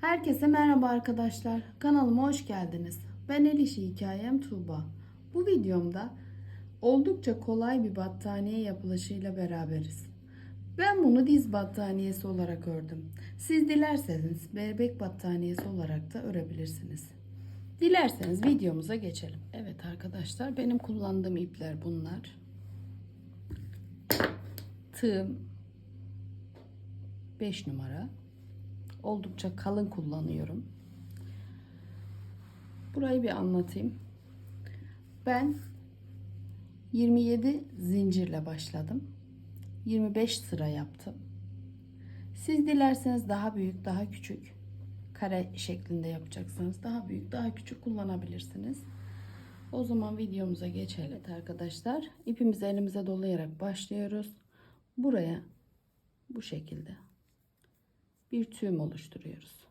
Herkese merhaba arkadaşlar. Kanalıma hoş geldiniz. Ben El Hikayem Tuğba. Bu videomda oldukça kolay bir battaniye yapılışıyla beraberiz. Ben bunu diz battaniyesi olarak ördüm. Siz dilerseniz bebek battaniyesi olarak da örebilirsiniz. Dilerseniz videomuza geçelim. Evet arkadaşlar benim kullandığım ipler bunlar. Tığım 5 numara oldukça kalın kullanıyorum. Burayı bir anlatayım. Ben 27 zincirle başladım. 25 sıra yaptım. Siz dilerseniz daha büyük, daha küçük kare şeklinde yapacaksanız daha büyük, daha küçük kullanabilirsiniz. O zaman videomuza geçelim. Evet arkadaşlar, ipimizi elimize dolayarak başlıyoruz. Buraya bu şekilde bir tüyüm oluşturuyoruz.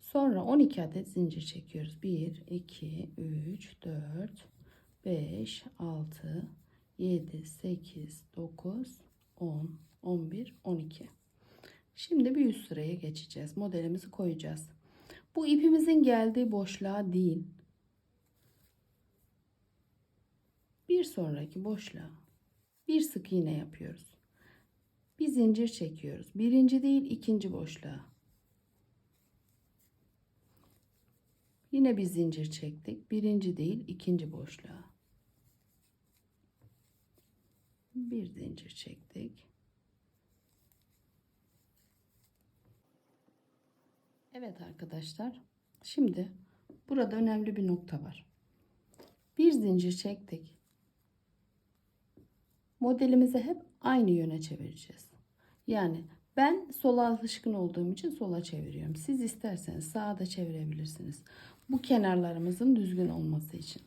Sonra 12 adet zincir çekiyoruz. 1, 2, 3, 4, 5, 6, 7, 8, 9, 10, 11, 12. Şimdi bir üst sıraya geçeceğiz. Modelimizi koyacağız. Bu ipimizin geldiği boşluğa değil. Bir sonraki boşluğa bir sık iğne yapıyoruz. Bir zincir çekiyoruz. Birinci değil ikinci boşluğa. Yine bir zincir çektik. Birinci değil ikinci boşluğa. Bir zincir çektik. Evet arkadaşlar. Şimdi burada önemli bir nokta var. Bir zincir çektik. Modelimizi hep aynı yöne çevireceğiz. Yani ben sola alışkın olduğum için sola çeviriyorum. Siz isterseniz sağa da çevirebilirsiniz. Bu kenarlarımızın düzgün olması için.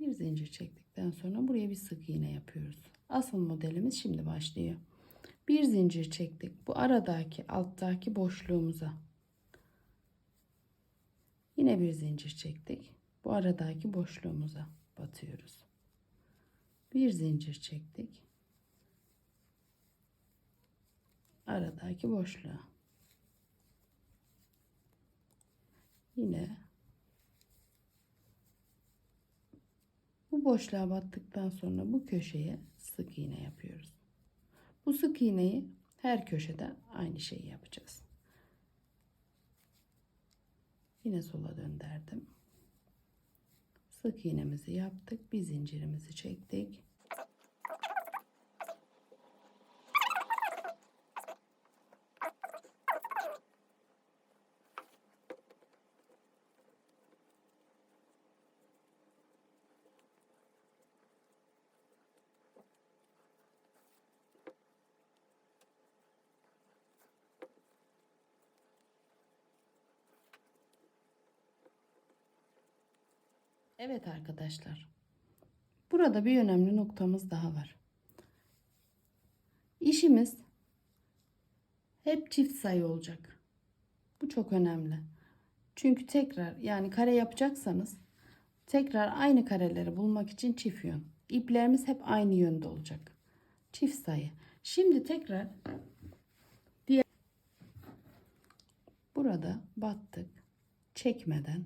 Bir zincir çektikten sonra buraya bir sık iğne yapıyoruz. Asıl modelimiz şimdi başlıyor. Bir zincir çektik. Bu aradaki alttaki boşluğumuza. Yine bir zincir çektik. Bu aradaki boşluğumuza batıyoruz. Bir zincir çektik. Aradaki boşluğa. Yine bu boşluğa battıktan sonra bu köşeye sık iğne yapıyoruz. Bu sık iğneyi her köşede aynı şeyi yapacağız. Yine sola döndürdüm. Sık iğnemizi yaptık. Bir zincirimizi çektik. Evet arkadaşlar. Burada bir önemli noktamız daha var. İşimiz hep çift sayı olacak. Bu çok önemli. Çünkü tekrar yani kare yapacaksanız tekrar aynı kareleri bulmak için çift yön. İplerimiz hep aynı yönde olacak. Çift sayı. Şimdi tekrar diğer burada battık. Çekmeden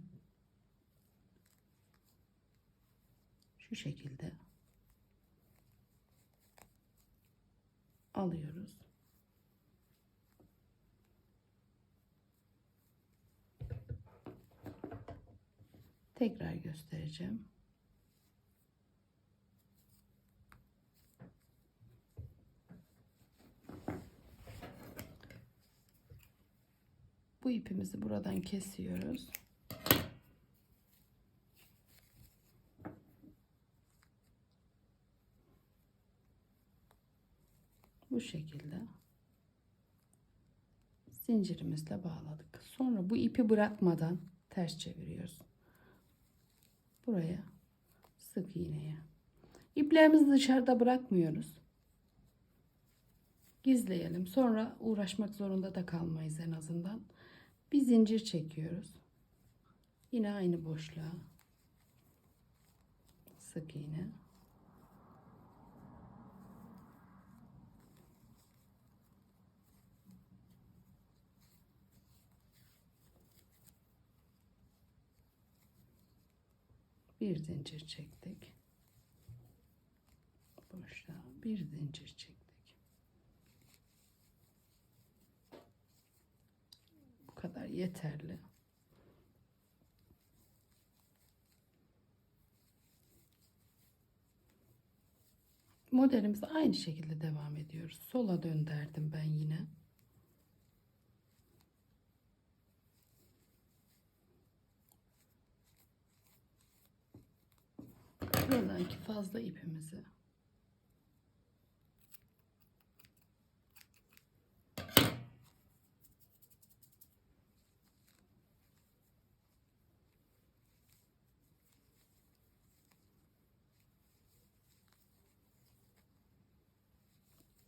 şu şekilde alıyoruz. Tekrar göstereceğim. Bu ipimizi buradan kesiyoruz. Şekilde zincirimizle bağladık. Sonra bu ipi bırakmadan ters çeviriyoruz. Buraya sık iğneye. İplerimizi dışarıda bırakmıyoruz. Gizleyelim. Sonra uğraşmak zorunda da kalmayız en azından. Bir zincir çekiyoruz. Yine aynı boşluğa. Sık iğne. Bir zincir çektik. Boşluğa bir zincir çektik. Bu kadar yeterli. Modelimize aynı şekilde devam ediyoruz. Sola döndürdüm ben yine. Buradaki fazla ipimizi.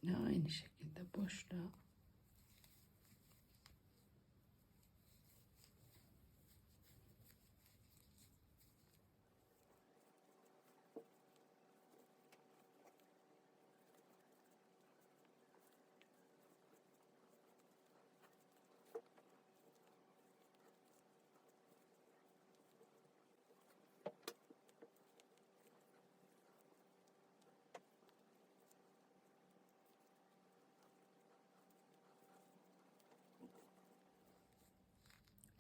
Yine aynı şekilde boşluğa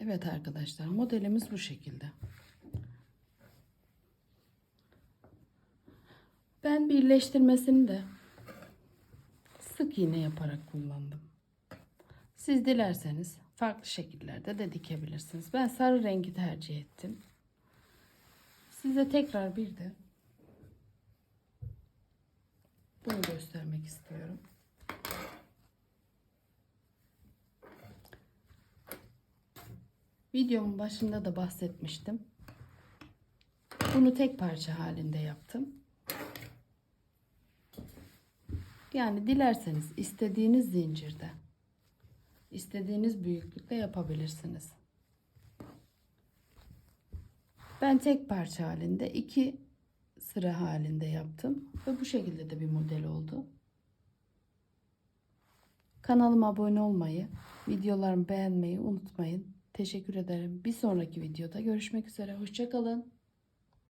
Evet arkadaşlar modelimiz bu şekilde. Ben birleştirmesini de sık iğne yaparak kullandım. Siz dilerseniz farklı şekillerde de dikebilirsiniz. Ben sarı rengi tercih ettim. Size tekrar bir de bunu göstermek istiyorum. Videomun başında da bahsetmiştim. Bunu tek parça halinde yaptım. Yani dilerseniz istediğiniz zincirde, istediğiniz büyüklükte yapabilirsiniz. Ben tek parça halinde iki sıra halinde yaptım ve bu şekilde de bir model oldu. Kanalıma abone olmayı, videolarımı beğenmeyi unutmayın. Teşekkür ederim. Bir sonraki videoda görüşmek üzere. Hoşçakalın.